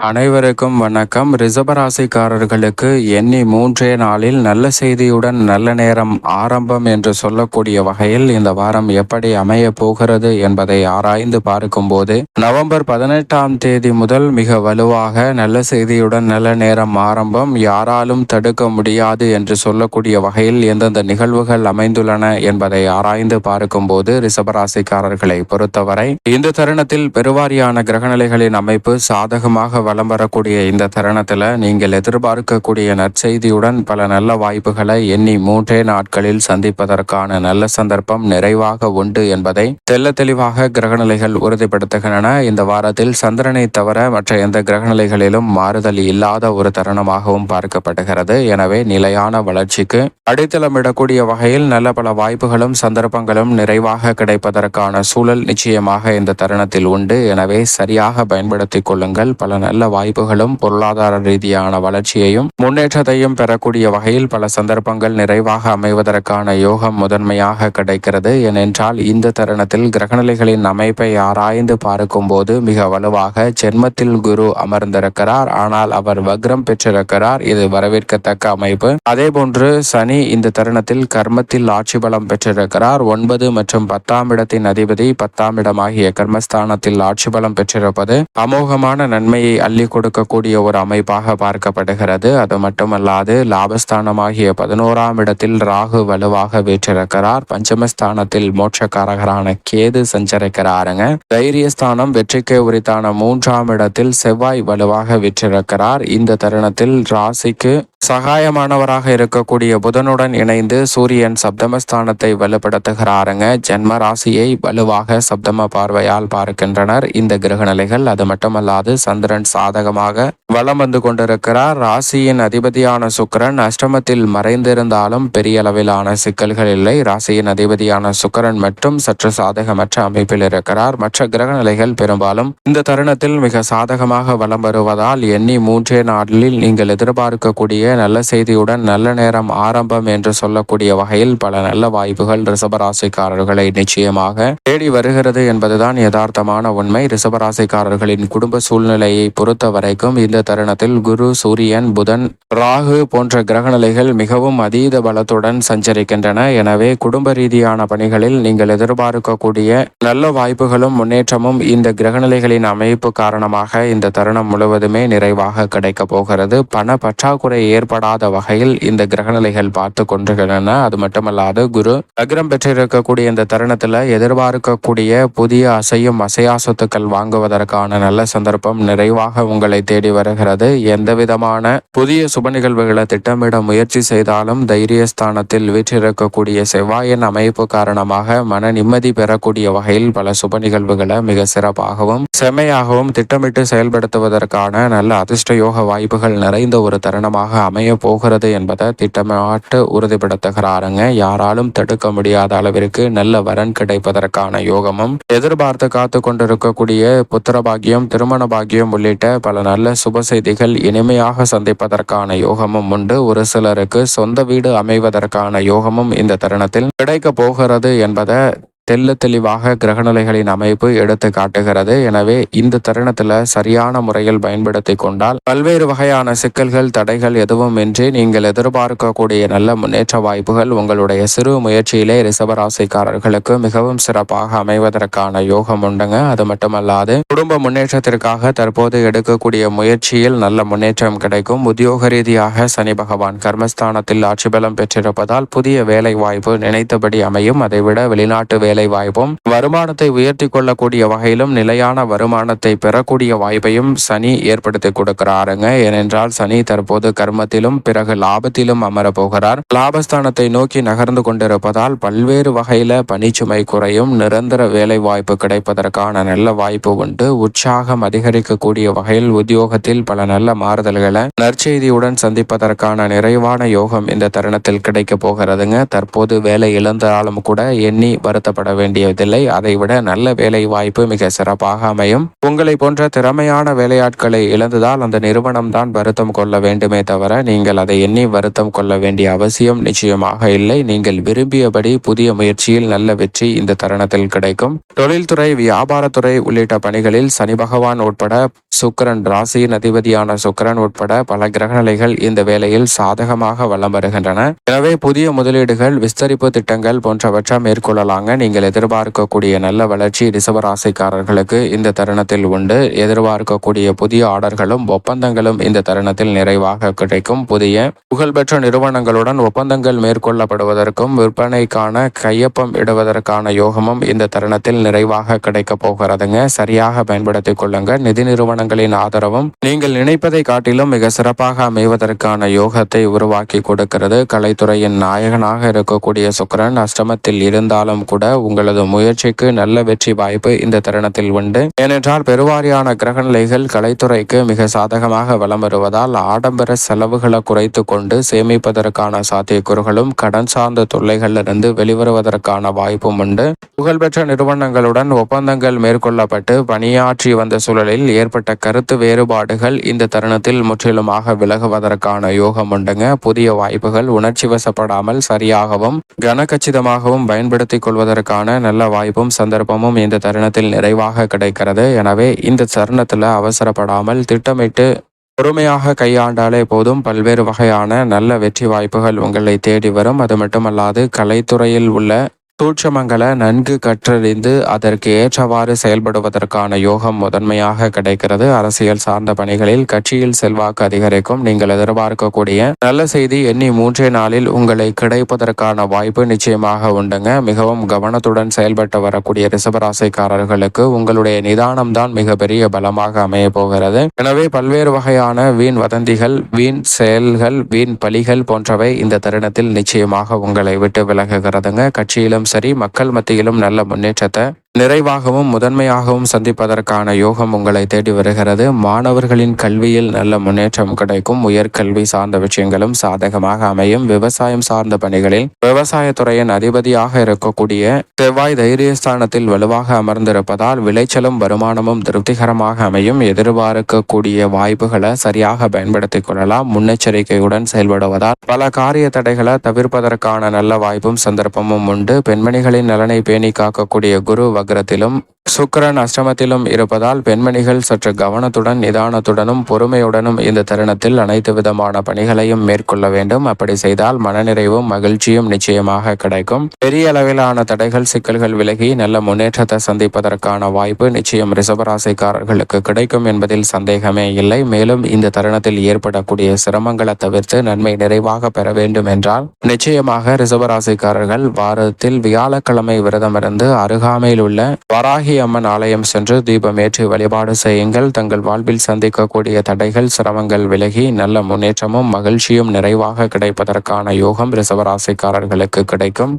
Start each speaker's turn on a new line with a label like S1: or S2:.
S1: அனைவருக்கும் வணக்கம். ரிசபராசிக்காரர்களுக்கு எண்ணி மூன்றே நாளில் நல்ல செய்தியுடன் நல்ல நேரம் ஆரம்பம் என்று சொல்லக்கூடிய வகையில் இந்த வாரம் எப்படி அமைய போகிறது என்பதை ஆராய்ந்து பார்க்கும்போது நவம்பர் பதினெட்டாம் தேதி முதல் மிக வலுவாக நல்ல செய்தியுடன் நல்ல நேரம் ஆரம்பம் யாராலும் தடுக்க முடியாது என்று சொல்லக்கூடிய வகையில் எந்தெந்த நிகழ்வுகள் அமைந்துள்ளன என்பதை ஆராய்ந்து பார்க்கும்போது ரிசபராசிக்காரர்களை பொறுத்தவரை இந்த தருணத்தில் பெருவாரியான கிரகநிலைகளின் அமைப்பு சாதகமாக வலம் வரக்கூடிய இந்த தருணத்தில் நீங்கள் எதிர்பார்க்கக்கூடிய நற்செய்தியுடன் பல நல்ல வாய்ப்புகளை எண்ணி மூன்றே நாட்களில் சந்திப்பதற்கான நல்ல சந்தர்ப்பம் நிறைவாக உண்டு என்பதை தெல்ல தெளிவாக கிரகநிலைகள் உறுதிப்படுத்துகின்றன. இந்த வாரத்தில் சந்திரனை தவிர மற்ற எந்த கிரகநிலைகளிலும் மாறுதல் இல்லாத ஒரு தருணமாகவும் பார்க்கப்படுகிறது. எனவே நிலையான வளர்ச்சிக்கு அடித்தளமிடக்கூடிய வகையில் நல்ல பல வாய்ப்புகளும் சந்தர்ப்பங்களும் நிறைவாக கிடைப்பதற்கான சூழல் நிச்சயமாக இந்த தருணத்தில் உண்டு. எனவே சரியாக பயன்படுத்திக் கொள்ளுங்கள். பல நல்ல வாய்ப்புகளும் பொருளாதார ரீதியான வளர்ச்சியையும் முன்னேற்றத்தையும் பெறக்கூடிய வகையில் பல சந்தர்ப்பங்கள் நிறைவாக அமைவதற்கான யோகம் முதன்மையாக கிடைக்கிறது. ஏனென்றால் இந்த தருணத்தில் கிரகநிலைகளின் அமைப்பை ஆராய்ந்து பார்க்கும் போது மிக வலுவாக ஜென்மத்தில் குரு அமர்ந்திருக்கிறார். ஆனால் அவர் வக்ரம் பெற்றிருக்கிறார். இது வரவேற்கத்தக்க அமைப்பு. அதே போன்று சனி இந்த தருணத்தில் கர்மத்தில் ஆட்சி பலம் பெற்றிருக்கிறார். ஒன்பது மற்றும் பத்தாம் இடத்தின் அதிபதி பத்தாம் இடமாகிய கர்மஸ்தானத்தில் ஆட்சி பலம் பெற்றிருப்பது அமோகமான நன்மையை அள்ளி கொடுக்கக்கூடிய ஒரு அமைப்பாக பார்க்கப்படுகிறது. அது மட்டுமல்லாது லாபஸ்தானமாகிய பதினோராம் இடத்தில் ராகு வலுவாக வீற்றிருக்கிறார். பஞ்சமஸ்தானத்தில் மோட்சக்காரகரான கேது சஞ்சரிக்கிறாருங்க. தைரியஸ்தானம் வெற்றிக்கு உரித்தான மூன்றாம் இடத்தில் செவ்வாய் வலுவாக வீற்றிருக்கிறார். இந்த தருணத்தில் ராசிக்கு சகாயமானவராக இருக்கக்கூடிய புதனுடன் இணைந்து சூரியன் சப்தமஸ்தானத்தை வலுப்படுத்துகிறாருங்க. ஜென்ம ராசியை வலுவாக சப்தம பார்வையால் பார்க்கின்றனர். இந்த கிரக நிலைகள் அது மட்டுமல்லாது சந்திரன் சாதகமாக வலம் வந்து கொண்டிருக்கிறார். ராசியின் அதிபதியான சுக்கரன் அஷ்டமத்தில் மறைந்திருந்தாலும் பெரிய அளவிலான சிக்கல்கள் இல்லை. ராசியின் அதிபதியான சுக்கரன் மட்டும் சற்று சாதகமற்ற அமைப்பில் இருக்கிறார். மற்ற கிரக நிலைகள் பெரும்பாலும் இந்த தருணத்தில் மிக சாதகமாக வலம் வருவதால் எண்ணி மூன்றே நாளில் நீங்கள் எதிர்பார்க்கக்கூடிய நல்ல செய்தியுடன் நல்ல நேரம் ஆரம்பம் என்று சொல்லக்கூடிய வகையில் பல நல்ல வாய்ப்புகள் ரிசபராசிக்காரர்களை நிச்சயமாக தேடி வருகிறது என்பதுதான் யதார்த்தமான உண்மை. ரிசபராசிக்காரர்களின் குடும்ப சூழ்நிலையை பொறுத்த வரைக்கும் இந்த தருணத்தில் குரு சூரியன் புதன் ராகு போன்ற கிரகநிலைகள் மிகவும் அதீத பலத்துடன் சஞ்சரிக்கின்றன. எனவே குடும்ப ரீதியான பணிகளில் நீங்கள் எதிர்பார்க்கக்கூடிய நல்ல வாய்ப்புகளும் முன்னேற்றமும் இந்த கிரகநிலைகளின் அமைப்பு காரணமாக இந்த தருணம் முழுவதுமே நிறைவாக கிடைக்கப் போகிறது. பண பற்றாக்குறை ஏற்படாத வகையில் இந்த கிரகநிலைகள் பார்த்து கொண்டிருக்கின்றன. அது மட்டுமல்லாது குரு அக்ரம் பெற்றிருக்கக்கூடிய இந்த தருணத்தில் எதிர்பார்க்கக்கூடிய புதிய அசையும் அசையா சொத்துக்கள் வாங்குவதற்கான நல்ல சந்தர்ப்பம் நிறைவாக உங்களை தேடி வருகிறது. எந்த விதமான புதிய சுப நிகழ்வுகளை திட்டமிட முயற்சி செய்தாலும் தைரியஸ்தானத்தில் வீற்றிருக்கக்கூடிய செவ்வாயின் அமைப்பு காரணமாக மன நிம்மதி பெறக்கூடிய வகையில் பல சுப நிகழ்வுகளை மிக சிறப்பாகவும் செம்மையாகவும் திட்டமிட்டு செயல்படுத்துவதற்கான நல்ல அதிர்ஷ்ட யோக வாய்ப்புகள் நிறைந்த ஒரு தருணமாக அமைய போகிறது என்பதை திட்டமிட்டு உறுதிப்படுத்துகிறாருங்க. யாராலும் தடுக்க முடியாத அளவிற்கு நல்ல வரன் கிடைப்பதற்கான யோகமும் எதிர்பார்த்து காத்து கொண்டிருக்கக்கூடிய புத்திர பாக்கியம் திருமண பாகியம் உள்ளிட்ட பல நல்ல சுப செய்திகள் இனிமையாக சந்திப்பதற்கான யோகமும் உண்டு. ஒரு சிலருக்கு சொந்த வீடு அமைவதற்கான யோகமும் இந்த தருணத்தில் கிடைக்க போகிறது என்பதை தெல்ல தெளிவாக கிரகநிலைகளின் அமைப்பு எடுத்து காட்டுகிறது. எனவே இந்த தருணத்துல சரியான முறையில் பயன்படுத்தி கொண்டால் பல்வேறு வகையான சிக்கல்கள் தடைகள் எதுவும் இன்றி நீங்கள் எதிர்பார்க்கக்கூடிய நல்ல முன்னேற்ற வாய்ப்புகள் உங்களுடைய சிறு முயற்சியிலே ரிசவராசிக்காரர்களுக்கு மிகவும் சிறப்பாக அமைவதற்கான யோகம் உண்டுங்க. அது மட்டுமல்லாது குடும்ப முன்னேற்றத்திற்காக தற்போது எடுக்கக்கூடிய முயற்சியில் நல்ல முன்னேற்றம் கிடைக்கும். உத்தியோக ரீதியாக சனி பகவான் கர்மஸ்தானத்தில் ஆட்சி பலம் பெற்றிருப்பதால் புதிய வேலை வாய்ப்பு நினைத்தபடி அமையும். அதைவிட வெளிநாட்டு வேலை வேலை வாய்ப்பும் வருமானத்தை உயர்த்தி கொள்ளக்கூடிய வகையிலும் நிலையான வருமானத்தை பெறக்கூடிய வாய்ப்பையும் சனி ஏற்படுத்தி கொடுக்கிறாருங்க. ஏனென்றால் சனி தற்போது கர்மத்திலும் பிறகு லாபத்திலும் அமர போகிறார். லாபஸ்தானத்தை நோக்கி நகர்ந்து கொண்டிருப்பதால் பல்வேறு வகையில பணிச்சுமை குறையும் நிரந்தர வேலை வாய்ப்பு கிடைப்பதற்கான நல்ல வாய்ப்பு உண்டு. உற்சாகம் அதிகரிக்கக்கூடிய வகையில் உத்தியோகத்தில் பல நல்ல மாறுதல்களை நற்செய்தியுடன் சந்திப்பதற்கான நிறைவான யோகம் இந்த தருணத்தில் கிடைக்க போகிறதுங்க. தற்போது வேலை இழந்தாலும் கூட எண்ணி வருத்தப்பட கவலைப்பட வேண்டியதில்லை. அதைவிட நல்ல வேலை வாய்ப்பு மிக சிறப்பாக அமையும். உங்களை போன்ற திறமையான வேலையாட்களை இழந்ததால் அந்த நிறுவனம் தான் வருத்தம் கொள்ள வேண்டுமே தவிர நீங்கள் அதை எண்ணி வருத்தம் கொள்ள வேண்டிய அவசியம் நிச்சயமாக இல்லை. நீங்கள் விரும்பியபடி புதிய முயற்சியில் நல்ல வெற்றி இந்த தருணத்தில் கிடைக்கும். தொழில்துறை வியாபாரத்துறை உள்ளிட்ட பணிகளில் சனி பகவான் உட்பட சுக்கரன் ராசியின் அதிபதியான சுக்கரன் உட்பட பல கிரகநிலைகள் இந்த வேலையில் சாதகமாக வலம் வருகின்றன. எனவே புதிய முதலீடுகள் விஸ்தரிப்பு திட்டங்கள் போன்றவற்றை மேற்கொள்ளலாங்க. நீங்கள் எதிர்பார்க்கக்கூடிய நல்ல வளர்ச்சி ரிசவராசிக்காரர்களுக்கு இந்த தருணத்தில் உண்டு. எதிர்பார்க்கக்கூடிய புதிய ஆர்டர்களும் ஒப்பந்தங்களும் இந்த தருணத்தில் நிறைவாக கிடைக்கும். புதிய புகழ்பெற்ற நிறுவனங்களுடன் ஒப்பந்தங்கள் மேற்கொள்ளப்படுவதற்கும் விற்பனைக்கான கையொப்பம் இடுவதற்கான யோகமும் இந்த தருணத்தில் நிறைவாக கிடைக்க போகிறதுங்க. சரியாக பயன்படுத்திக் கொள்ளுங்க. நிதி நிறுவனங்களின் ஆதரவும் நீங்கள் நினைப்பதை காட்டிலும் மிக சிறப்பாக அமைவதற்கான யோகத்தை உருவாக்கி கொடுக்கிறது. கலைத்துறையின் நாயகனாக இருக்கக்கூடிய சுக்கரன் அஷ்டமத்தில் இருந்தாலும் கூட உங்களது முயற்சிக்கு நல்ல வெற்றி வாய்ப்பு இந்த தருணத்தில் உண்டு. ஏனென்றால் பெருவாரியான கிரகநிலைகள் கலைத்துறைக்கு மிக சாதகமாக வலம் வருவதால் ஆடம்பர செலவுகளை குறைத்து கொண்டு சேமிப்பதற்கான சாத்தியக்கூறுகளும் கடன் சார்ந்த தொல்லைகளிலிருந்து வெளிவருவதற்கான வாய்ப்பும் உண்டு. புகழ்பெற்ற நிறுவனங்களுடன் ஒப்பந்தங்கள் மேற்கொள்ளப்பட்டு பணியாற்றி வந்த சூழலில் ஏற்பட்ட கருத்து வேறுபாடுகள் இந்த தருணத்தில் முற்றிலுமாக விலகுவதற்கான யோகம் உண்டுங்க. புதிய வாய்ப்புகள் உணர்ச்சி வசப்படாமல் சரியாகவும் கனகச்சிதமாகவும் பயன்படுத்திக் கொள்வதற்கான நல்ல வாய்ப்பும் சந்தர்ப்பமும் இந்த தருணத்தில் நிறைவாக கிடைக்கிறது. எனவே இந்த தருணத்தில் அவசரப்படாமல் திட்டமிட்டு பொறுமையாக கையாண்டாலே போதும். பல்வேறு வகையான நல்ல வெற்றி வாய்ப்புகள் உங்களை தேடி வரும். அது மட்டுமல்லாது கலைத்துறையில் உள்ள சூட்சமங்களை நன்கு கற்றறிந்து அதற்கு ஏற்றவாறு செயல்படுவதற்கான யோகம் முதன்மையாக கிடைக்கிறது. அரசியல் சார்ந்த பணிகளில் கட்சியில் செல்வாக்கு அதிகரிக்கும். நீங்கள் எதிர்பார்க்கக்கூடிய நல்ல செய்தி எண்ணி மூன்றே நாளில் உங்களை கிடைப்பதற்கான வாய்ப்பு நிச்சயமாக உண்டுங்க. மிகவும் கவனத்துடன் செயல்பட்டு வரக்கூடிய ரிசபராசிக்காரர்களுக்கு உங்களுடைய நிதானம் தான் மிகப்பெரிய பலமாக அமைய போகிறது. எனவே பல்வேறு வகையான வீண் வதந்திகள் வீண் செயல்கள் வீண் பலிகள் போன்றவை இந்த தருணத்தில் நிச்சயமாக உங்களை விட்டு விலகுகிறதுங்க. கட்சியிலும் சரி மக்கள் மத்தியிலும் நல்ல முன்னேற்றத்தை நிறைவாகவும் முதன்மையாகவும் சந்திப்பதற்கான யோகம் உங்களை தேடி வருகிறது. மாணவர்களின் கல்வியில் நல்ல முன்னேற்றம் கிடைக்கும். உயர்கல்வி சார்ந்த விஷயங்களும் சாதகமாக அமையும். விவசாயம் சார்ந்த பணிகளில் விவசாயத்துறையின் அதிபதியாக இருக்கக்கூடிய செவ்வாய் தைரியஸ்தானத்தில் வலுவாக அமர்ந்திருப்பதால் விளைச்சலும் வருமானமும் திருப்திகரமாக அமையும். எதிர்பார்க்கக்கூடிய வாய்ப்புகளை சரியாக பயன்படுத்திக் கொள்ளலாம். முன்னெச்சரிக்கையுடன் செயல்படுவதால் பல காரிய தடைகளை தவிர்ப்பதற்கான நல்ல வாய்ப்பும் சந்தர்ப்பமும் உண்டு. பெண்மணிகளின் நலனை பேணி காக்கக்கூடிய குரு வக்ரத்திலும் சுக்கரன் அஷ்டமத்திலும் இருப்பதால் பெண்மணிகள் சற்று கவனத்துடன் நிதானத்துடனும் பொறுமையுடனும் இந்த தருணத்தில் அனைத்து விதமான பணிகளையும் மேற்கொள்ள வேண்டும். அப்படி செய்தால் மனநிறைவும் மகிழ்ச்சியும் நிச்சயமாக கிடைக்கும். பெரிய அளவிலான தடைகள் சிக்கல்கள் விலகி நல்ல முன்னேற்றத்தை சந்திப்பதற்கான வாய்ப்பு நிச்சயம் ரிசபராசிக்காரர்களுக்கு கிடைக்கும் என்பதில் சந்தேகமே இல்லை. மேலும் இந்த தருணத்தில் ஏற்படக்கூடிய சிரமங்களை தவிர்த்து நன்மை நிறைவாக பெற வேண்டும் என்றால் நிச்சயமாக ரிசபராசிக்காரர்கள் வாரத்தில் வியாழக்கிழமை விரதமிருந்து அருகாமையில் உள்ள வராகி அம்மன் ஆலயம் சென்று தீபம் ஏற்றி வழிபாடு செய்யுங்கள். தங்கள் வாழ்வில் சந்திக்கக்கூடிய தடைகள் சிரமங்கள் விலகி நல்ல முன்னேற்றமும் மகிழ்ச்சியும் நிறைவாக கிடைப்பதற்கான யோகம் ரிசவராசிக்காரர்களுக்கு கிடைக்கும்.